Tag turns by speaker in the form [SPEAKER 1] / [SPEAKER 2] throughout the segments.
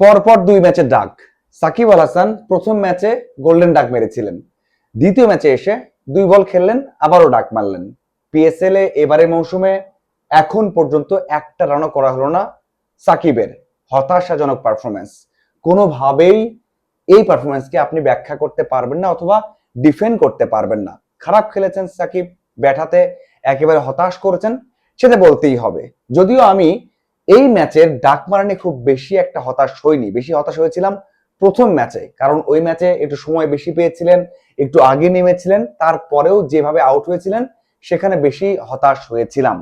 [SPEAKER 1] পরপর দুই ম্যাচে ডাক। সাকিব আল হাসান প্রথম ম্যাচে গোল্ডেন ডাক মেরেছিলেন। দ্বিতীয় ম্যাচে এসে দুই বল খেললেন, আবারও ডাক মারলেন। পিএসএল এ এবারের মৌসুমে এখন পর্যন্ত একটা রানও করা হলো না সাকিবের হতাশাজনক পারফরমেন্স কোনোভাবেই এই পারফরমেন্সকে আপনি ব্যাখ্যা করতে পারবেন না অথবা ডিফেন্ড করতে পারবেন না। খারাপ খেলেছেন সাকিব ব্যাটাতে একেবারে হতাশ করেছেন, সেটা বলতেই হবে। যদিও আমি এই ম্যাচের ডাক মারানি খুব বেশি একটা হতাশ হয়নি। বেশি হতাশ হয়েছিলাম প্রথম ম্যাচে, কারণ ওই ম্যাচে একটু সময় বেশি পেয়েছিলেন, একটু আগে নেমেছিলেন, তারপরেও যেভাবে আউট হয়েছিলেন, সেখানে বেশি হতাশ হয়েছিলাম।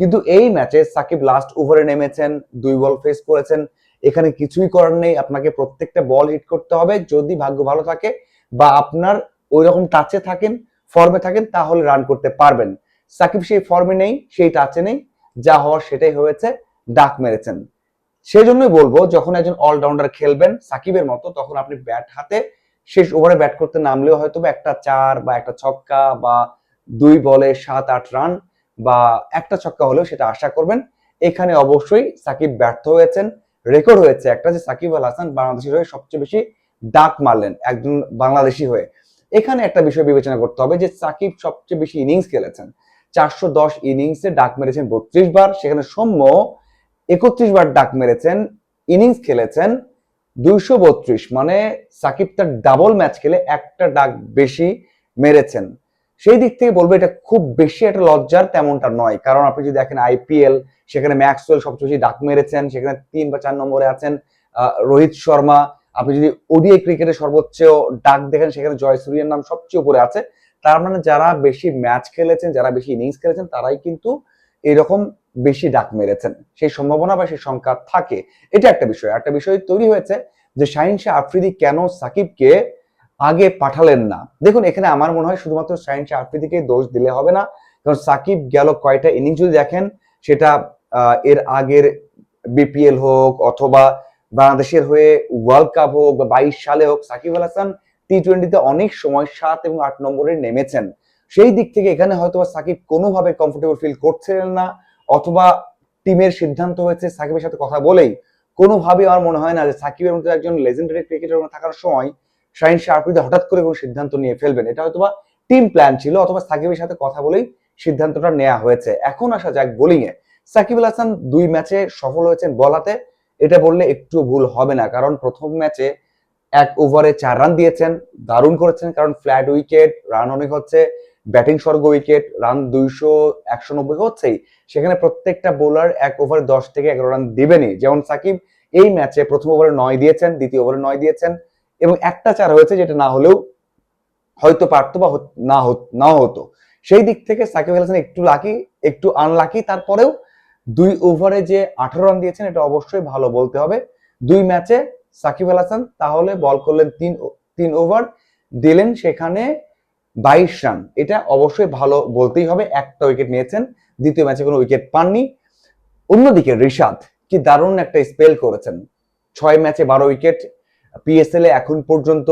[SPEAKER 1] কিন্তু এই ম্যাচে সাকিব লাস্ট ওভারে নেমেছেন, দুই বল ফেস করেছেন, এখানে কিছুই করার নেই, আপনাকে প্রত্যেকটা বল হিট করতে হবে, যদি ভাগ্য ভালো থাকে বা আপনার ওই রকম টাচে থাকেন ফর্মে থাকেন, তাহলে রান করতে পারবেন। সাকিব সেই ফর্মে নেই, সেই টাচে নেই, যা হওয়ার সেটাই হয়েছে। ডাক মেরেছেন। সেই জন্যই বলব, যখন একজন অলরাউন্ডার খেলবেন সাকিবের মতো, তখন আপনি ব্যাট হাতে শেষ ওভারে ব্যাট করতে নামলেও হয়তো একটা চার বা একটা ছক্কা বা দুই বলে সাত, আট রান বা একটা ছক্কা হলেও সেটা আশা করবেন। এখানে অবশ্যই সাকিব ব্যর্থ হয়েছেন। রেকর্ড হয়েছে একটা যে সাকিব আল হাসান বাংলাদেশের হয়ে সবচেয়ে বেশি ডাক মারলেন, একজন বাংলাদেশি হয়ে। এখানে একটা বিষয় বিবেচনা করতে হবে যে সাকিব সবচেয়ে বেশি ইনিংস খেলেছেন। চারশো দশ ইনিংসে ডাক মেরেছেন বত্রিশ বার, সেখানে সৌম্য একত্রিশ বার ডাক মেরেছেন ইনিংস খেলেছেন, দুইশো বত্রিশ মানে সাকিব তার ডাবল ম্যাচ খেলে একটা ডাক বেশি মেরেছেন। সেই দিক থেকে বলব এটা খুব বেশি একটা লজ্জার তেমনটা নয়, কারণ আপনি যদি দেখেন আইপিএল সেখানে ম্যাক্সওয়েল সবচেয়ে বেশি ডাক মেরেছেন, সেখানে তিন বা চার নম্বরে আছেন রোহিত শর্মা। আপনি যদি ওডিআই ক্রিকেটের সর্বোচ্চ ডাক দেখেন, সেখানে জয়সূর্যের নাম সবচেয়ে উপরে আছে। তার মানে যারা বেশি ম্যাচ খেলেছেন, যারা বেশি ইনিংস খেলেছেন, তারাই কিন্তু এরকম বেশি ডাক মেরেছেন। সেই সম্ভাবনা বা সেই সংখ্যা থাকে। এটা একটা বিষয়। একটা বিষয় তৈরি হয়েছে যে শাহিন শাহ আফ্রিদি কেন সাকিবকে আগে পাঠালেন না? দেখুন, এখানে আমার মনে হয় শুধুমাত্র শাহিন শাহ আফ্রিদিকে দোষ দিলে হবে না। কারণ সাকিব গেল কয়টা ইনিংস যদি দেখেন, সেটা এর আগের বিপিএল হোক অথবা বাংলাদেশের হয়ে ওয়ার্ল্ড কাপ হোক বা বাইশ সালে হোক, সাকিব আল হাসান টি টোয়েন্টিতে অনেক সময় সাত এবং আট নম্বরে নেমেছেন। সেই দিক থেকে এখানে হয়তো সাকিব কোনোভাবে কমফোর্টেবল ফিল করছিলেন না। অথবা টিমের সিদ্ধান্ত হয়েছে সাকিবের সাথে কথা বলেই কোনোভাবে আমার মনে হয় না যে সাকিবের মতো একজন লেজেন্ডারি ক্রিকেটার থাকার সময় শাহিন শাহ হঠাৎ করে কোনো সিদ্ধান্ত নিয়ে ফেলবেন। এটা হয়তো টিম প্ল্যান ছিল, অথবা সাকিবের সাথে কথা বলেই সিদ্ধান্তটা নেওয়া হয়েছে। এখন আসা যাক বোলিং এ। সাকিব আল হাসান দুই ম্যাচে সফল হয়েছেন বলাতে, এটা বললে একটু ভুল হবে না, কারণ প্রথম ম্যাচে এক ওভারে চার রান দিয়েছেন, দারুণ করেছেন, কারণ ফ্ল্যাট উইকেট রান অনেক হচ্ছে ব্যাটিং স্বর্গ উইকেট রান দুইশো একশো নব্বই হচ্ছেই। সেখানে প্রত্যেকটা বোলার এক ওভারে দশ থেকে এগারো রান দিবেনই। যেমন সাকিব, এই ম্যাচে প্রথম ওভারে নয় দিয়েছেন, দ্বিতীয় ওভারে নয় দিয়েছেন এবং একটা চার হয়েছে যেটা না হলেও হয়তো পারতো বা হত- না হত- সেই দিক থেকে সাকিব হাসান একটু লাকি একটু আনলাকি তারপরেও দুই ওভারে যে আঠারো রান দিয়েছেন, এটা অবশ্যই ভালো বলতে হবে। দুই ম্যাচে সাকিব আল হাসান তাহলে বল করলেন তিন তিন ওভার দিলেন সেখানে বাইশ রান এটা অবশ্যই ভালো বলতেই হবে, একটা উইকেট নিয়েছেন। দ্বিতীয় ম্যাচে কোনো উইকেট পাননি। অন্যদিকে রিশাদ কি দারুণ একটা স্পেল করেছেন। ছয় ম্যাচে বারো উইকেট পিএসএল এ এখন পর্যন্ত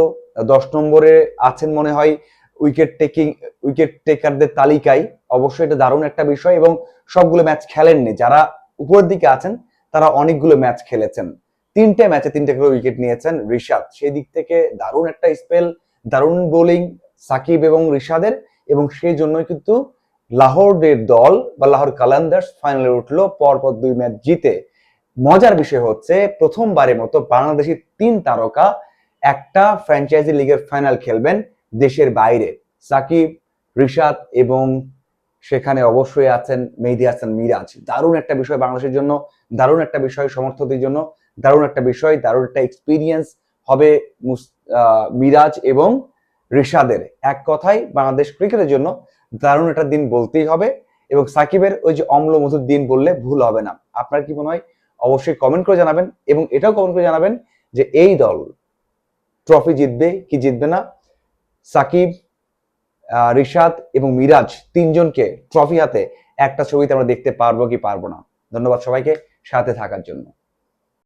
[SPEAKER 1] দশ নম্বরে আছেন মনে হয় উইকেট টেকিং উইকেট টেকারদের তালিকায়। অবশ্যই এটা দারুণ একটা বিষয় এবং সবগুলো ম্যাচ খেলেননি। যারা উপরের দিকে আছেন, তারা অনেকগুলো ম্যাচ খেলেছেন। তিনটে ম্যাচে তিনটে করে উইকেট নিয়েছেন রিশাদ। সেই দিক থেকে দারুণ একটা স্পেল দারুণ বোলিং সাকিব এবং রিশাদের এবং সেই জন্যই কিন্তু লাহোরের দল বা লাহোর কালান্দার্স ফাইনালে উঠল, পরপর দুই ম্যাচ জিতে। মজার বিষয় হচ্ছে, প্রথমবারের মতো বাংলাদেশি তিন তারকা একটা ফ্র্যাঞ্চাইজি লিগের ফাইনাল খেলবেন দেশের বাইরে। সাকিব, রিশাদ এবং সেখানে অবশ্যই আছেন, মেহেদি হাসান মিরাজ। দারুণ একটা বিষয় বাংলাদেশের জন্য, দারুণ একটা বিষয় সমর্থকদের জন্য, দারুণ একটা বিষয়, দারুণ একটা এক্সপিরিয়েন্স হবে মিরাজ এবং রিশাদের। এক কথায় বাংলাদেশ ক্রিকেটের জন্য দারুণ একটা দিন বলতেই হবে এবং সাকিবের ওই যে অম্ল মধুর দিন বললে ভুল হবে না। আপনার কি মনে হয়? অবশ্যই কমেন্ট করে জানাবেন এবং এটাও কমেন্ট করে জানাবেন যে এই দল ট্রফি জিতবে কি জিতবে না? সাকিব রিশাদ এবং মিরাজ তিনজনকে ট্রফি হাতে একটা ছবিতে আমরা দেখতে পারব কি পারব না। ধন্যবাদ সবাইকে সাথে থাকার জন্য।